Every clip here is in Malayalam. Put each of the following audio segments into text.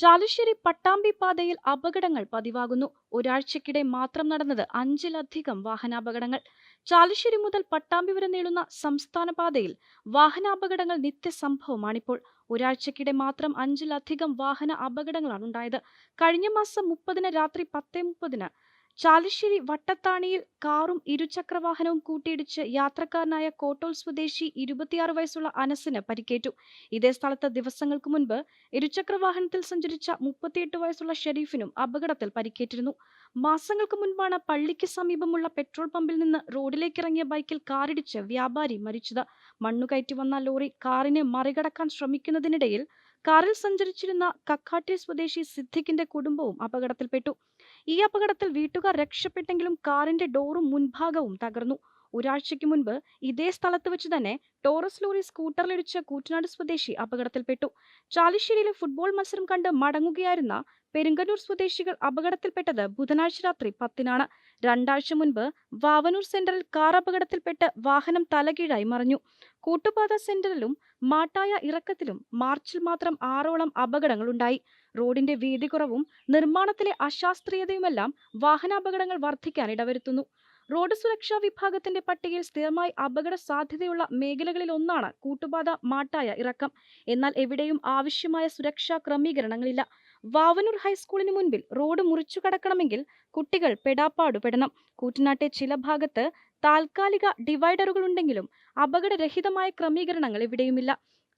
ചാലുശ്ശേരി പട്ടാമ്പി പാതയിൽ അപകടങ്ങൾ പതിവാകുന്നു. ഒരാഴ്ചക്കിടെ മാത്രം നടന്നത് അഞ്ചിലധികം വാഹനാപകടങ്ങൾ. ചാലുശ്ശേരി മുതൽ പട്ടാമ്പി വരെ നീളുന്ന സംസ്ഥാന പാതയിൽ വാഹനാപകടങ്ങൾ നിത്യസംഭവമാണിപ്പോൾ. ഒരാഴ്ചക്കിടെ മാത്രം അഞ്ചിലധികം വാഹന അപകടങ്ങളാണ് ഉണ്ടായത് കഴിഞ്ഞ മാസം മുപ്പതിന് രാത്രി പത്തേ മുപ്പതിന് ചാലുശ്ശേരി വട്ടത്താണിയിൽ കാറും ഇരുചക്രവാഹനവും കൂട്ടിയിടിച്ച് യാത്രക്കാരനായ കോട്ടോൾ സ്വദേശി ഇരുപത്തിയാറ് വയസ്സുള്ള അനസിന് പരിക്കേറ്റു. ഇതേ സ്ഥലത്ത് ദിവസങ്ങൾക്ക് മുൻപ് ഇരുചക്രവാഹനത്തിൽ സഞ്ചരിച്ച മുപ്പത്തിയെട്ട് വയസ്സുള്ള ഷെരീഫിനും അപകടത്തിൽ പരിക്കേറ്റിരുന്നു. മാസങ്ങൾക്ക് മുൻപാണ് പള്ളിക്ക് സമീപമുള്ള പെട്രോൾ പമ്പിൽ നിന്ന് റോഡിലേക്ക് ഇറങ്ങിയ ബൈക്കിൽ കാറിടിച്ച് വ്യാപാരി മരിച്ചത്. മണ്ണുകയറ്റി വന്ന ലോറി കാറിനെ മറികടക്കാൻ ശ്രമിക്കുന്നതിനിടയിൽ കാറിൽ സഞ്ചരിച്ചിരുന്ന കക്കാട്ടി സ്വദേശി സിദ്ദിഖിന്റെ കുടുംബവും അപകടത്തിൽപ്പെട്ടു. ഈ അപകടത്തിൽ വീട്ടുകാർ രക്ഷപ്പെട്ടെങ്കിലും കാറിന്റെ ഡോറും മുൻഭാഗവും തകർന്നു. ഒരാഴ്ചയ്ക്ക് മുൻപ് ഇതേ സ്ഥലത്ത് വെച്ച് തന്നെ ടോറസ് ലോറി സ്കൂട്ടറിലിടിച്ച കൂറ്റനാട് സ്വദേശി അപകടത്തിൽപ്പെട്ടു. ചാലിശ്ശേരിയിലെ ഫുട്ബോൾ മത്സരം കണ്ട് മടങ്ങുകയായിരുന്ന പെരുങ്കന്നൂർ സ്വദേശികൾ അപകടത്തിൽപ്പെട്ടത് ബുധനാഴ്ച രാത്രി പത്തിനാണ്. രണ്ടാഴ്ച മുൻപ് വാവനൂർ സെന്ററിൽ കാർ അപകടത്തിൽപ്പെട്ട് വാഹനം തലകീഴായി മറിഞ്ഞു. കൂട്ടുപാത സെന്ററിലും മാട്ടായ ഇറക്കത്തിലും മാർച്ചിൽ മാത്രം ആറോളം അപകടങ്ങളുണ്ടായി റോഡിന്റെ വീതി കുറവും നിർമ്മാണത്തിലെ അശാസ്ത്രീയതയുമെല്ലാം വാഹനാപകടങ്ങൾ വർദ്ധിക്കാൻ ഇടവരുത്തുന്നു. റോഡ് സുരക്ഷാ വിഭാഗത്തിന്റെ പട്ടികയിൽ സ്ഥിരമായി അപകട സാധ്യതയുള്ള മേഖലകളിൽ ഒന്നാണ് കൂട്ടുപാത മാട്ടായ ഇറക്കം. എന്നാൽ എവിടെയും ആവശ്യമായ സുരക്ഷാ ക്രമീകരണങ്ങളില്ല. വാവനൂർ ഹൈസ്കൂളിന് മുൻപിൽ റോഡ് മുറിച്ചു കടക്കണമെങ്കിൽ കുട്ടികൾ പെടാപ്പാടുപെടണം. കൂറ്റനാട്ടെ ചില ഭാഗത്ത് താൽക്കാലിക ഡിവൈഡറുകൾ ഉണ്ടെങ്കിലും അപകടരഹിതമായ ക്രമീകരണങ്ങൾ എവിടെയുമില്ല.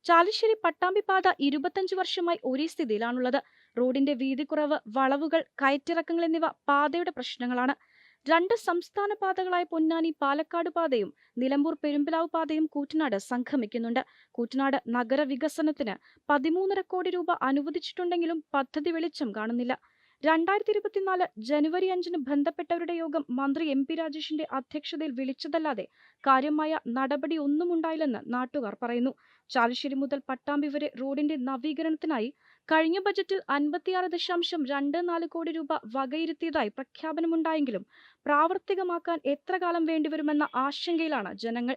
ചാലിശ്ശേരി പട്ടാമ്പി പാത ഇരുപത്തഞ്ച് വർഷമായി ഒരേ സ്ഥിതിയിലാണുള്ളത്. റോഡിന്റെ വീതിക്കുറവ് കുറവ് വളവുകൾ കയറ്റിറക്കങ്ങൾ എന്നിവ പാതയുടെ പ്രശ്നങ്ങളാണ്. രണ്ട് സംസ്ഥാന പാതകളായ പൊന്നാനി പാലക്കാട് പാതയും നിലമ്പൂർ പെരുമ്പലാവ് പാതയും കൂറ്റനാട് സംഗമിക്കുന്നുണ്ട്. കൂറ്റനാട് നഗരവികസനത്തിന് പതിമൂന്നര കോടി രൂപ അനുവദിച്ചിട്ടുണ്ടെങ്കിലും പദ്ധതി വെളിച്ചം കാണുന്നില്ല. രണ്ടായിരത്തി ഇരുപത്തിനാല് ജനുവരി അഞ്ചിന് ബന്ധപ്പെട്ടവരുടെ യോഗം മന്ത്രി എം പി രാജേഷിന്റെ അധ്യക്ഷതയിൽ വിളിച്ചതല്ലാതെ കാര്യമായ നടപടി ഒന്നും ഉണ്ടായില്ലെന്ന് നാട്ടുകാർ പറയുന്നു. ചാലിശ്ശേരി മുതൽ പട്ടാമ്പി വരെ റോഡിന്റെ നവീകരണത്തിനായി കഴിഞ്ഞ ബജറ്റിൽ അൻപത്തിയാറ് ദശാംശം രണ്ട് നാല് കോടി രൂപ വകയിരുത്തിയതായി പ്രഖ്യാപനമുണ്ടായെങ്കിലും പ്രാവർത്തികമാക്കാൻ എത്ര കാലം വേണ്ടിവരുമെന്ന ആശങ്കയിലാണ് ജനങ്ങൾ